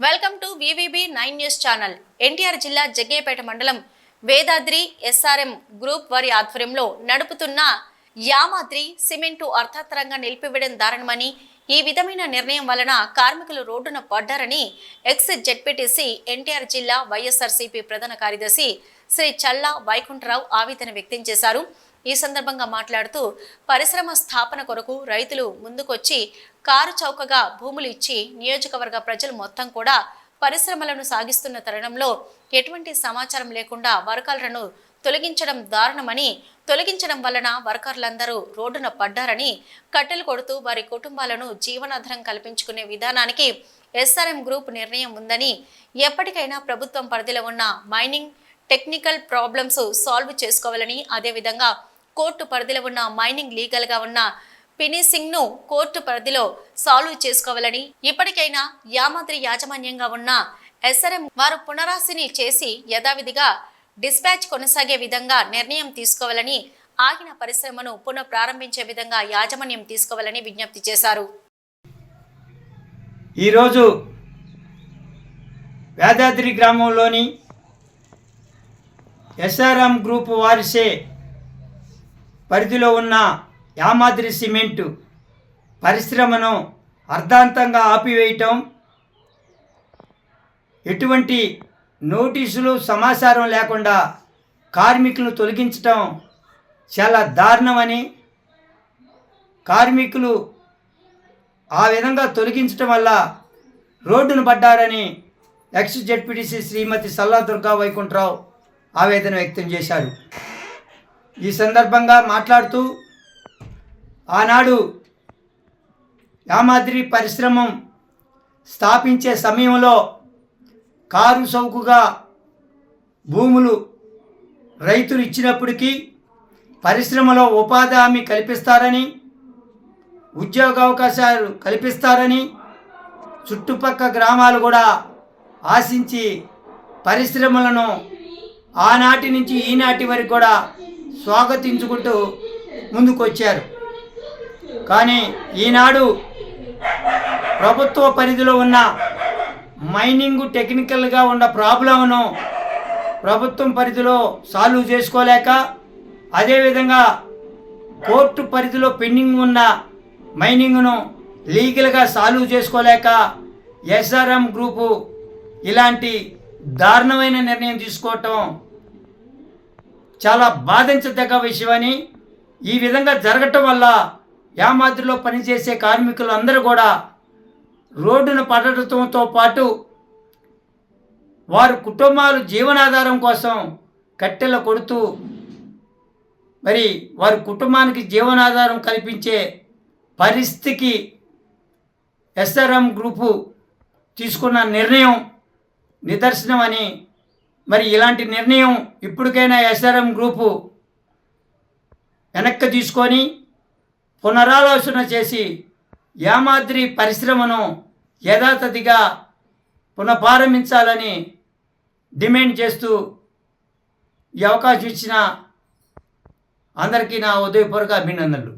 Welcome to VVB nine news channel. NTR జిల్లా జగ్గేపేట మండలం Vedadri SRM group వారి ఆధ్వర్యంలో నడుపుతున్న యామాద్రి సిమెంటు అర్థాత్తరంగా నిలిపివేయడం దారుణమని ఈ విధమైన నిర్ణయం వలన కార్మికులు రోడ్డున పడ్డారని ఎక్స్ జెడ్పీటీసీ ఎన్టీఆర్ జిల్లా వైఎస్ఆర్సీపీ ప్రధాన కార్యదర్శి శ్రీ చల్లా వైకుంఠరావు ఆవేదన వ్యక్తం చేశారు. ఈ సందర్భంగా మాట్లాడుతూ పరిశ్రమ స్థాపన కొరకు రైతులు ముందుకొచ్చి కారు చౌకగా భూములు ఇచ్చి నియోజకవర్గ ప్రజలు మొత్తం కూడా పరిశ్రమలను సాగిస్తున్న తరుణంలో ఎటువంటి సమాచారం లేకుండా వర్కర్లను తొలగించడం దారుణమని తొలగించడం వలన వర్కర్లందరూ రోడ్డున పడ్డారని కట్టెలు కొడుతూ వారి కుటుంబాలను జీవనాధారం కల్పించుకునే విధానానికి ఎస్ఆర్ఎం గ్రూప్ నిర్ణయం ఉందని ఎప్పటికైనా ప్రభుత్వం పరిధిలో ఉన్న మైనింగ్ టెక్నికల్ ప్రాబ్లమ్స్ సాల్వ్ చేసుకోవాలని అదేవిధంగా కోర్టు పరిధిలో ఉన్న మైనింగ్ లీగల్గా ఉన్న ఫినిషింగ్ను కోర్టు పరిధిలో సాల్వ్ చేసుకోవాలని ఇప్పటికైనా యామాద్రి యాజమాన్యంగా ఉన్న ఎస్ఆర్ఎం వారు పునరాశిని చేసి యథావిధిగా డిస్పాచ్ కొనసాగే విధంగా నిర్ణయం తీసుకోవాలని ఆగిన పరిశ్రమను పునః ప్రారంభించే విధంగా యాజమాన్యం తీసుకోవాలని విజ్ఞప్తి చేశారు. ఈరోజు వేదాద్రి గ్రామంలోని ఎస్ఆర్ఎం గ్రూప్ వారిసే పరిధిలో ఉన్న యామాద్రి సిమెంటు పరిశ్రమను అర్ధాంతంగా ఆపివేయటం ఎటువంటి నోటీసులు సమాచారం లేకుండా కార్మికులను తొలగించటం చాలా దారుణమని కార్మికులు ఆ విధంగా తొలగించటం వల్ల రోడ్డును పడ్డారని ఎక్స్ జెడ్పీటీసీ శ్రీమతి సల్లా దుర్గా వైకుంఠరావు ఆవేదన వ్యక్తం చేశారు. ఈ సందర్భంగా మాట్లాడుతూ ఆనాడు యామాద్రి పరిశ్రమం స్థాపించే సమయంలో కారు సౌకుగా భూములు రైతులు ఇచ్చినప్పటికీ పరిశ్రమలో ఉపాధి హామీ కల్పిస్తారని ఉద్యోగ అవకాశాలు కల్పిస్తారని చుట్టుపక్క గ్రామాలు కూడా ఆశించి పరిశ్రమలను ఆనాటి నుంచి ఈనాటి వరకు కూడా స్వాగతించుకుంటూ ముందుకొచ్చారు. కానీ ఈనాడు ప్రభుత్వ పరిధిలో ఉన్న మైనింగ్ టెక్నికల్గా ఉన్న ప్రాబ్లంను ప్రభుత్వం పరిధిలో సాల్వ్ చేసుకోలేక అదేవిధంగా కోర్టు పరిధిలో పెండింగ్ ఉన్న మైనింగ్ను లీగల్గా సాల్వ్ చేసుకోలేక ఎస్ఆర్ఎం గ్రూపు ఇలాంటి దారుణమైన నిర్ణయం తీసుకోవటం చాలా బాధించదగ్గ విషయమని ఈ విధంగా జరగటం వల్ల యామాద్రిలో పనిచేసే కార్మికులు అందరూ కూడా రోడ్డున పడటంతో పాటు వారి కుటుంబాలు జీవనాధారం కోసం కట్టెల కొడుతూ మరి వారి కుటుంబానికి జీవనాధారం కల్పించే పరిస్థితికి ఎస్ఆర్ఎం గ్రూపు తీసుకున్న నిర్ణయం నిదర్శనం అని మరి ఇలాంటి నిర్ణయం ఇప్పటికైనా ఎస్ఆర్ఎం గ్రూపు వెనక్కి తీసుకొని పునరాలోచన చేసి యామాద్రి పరిశ్రమను యథాతథిగా పునఃప్రారంభించాలని డిమాండ్ చేస్తూ ఈ అవకాశం ఇచ్చిన అందరికీ నా ఉదయపూర్వక అభినందనలు.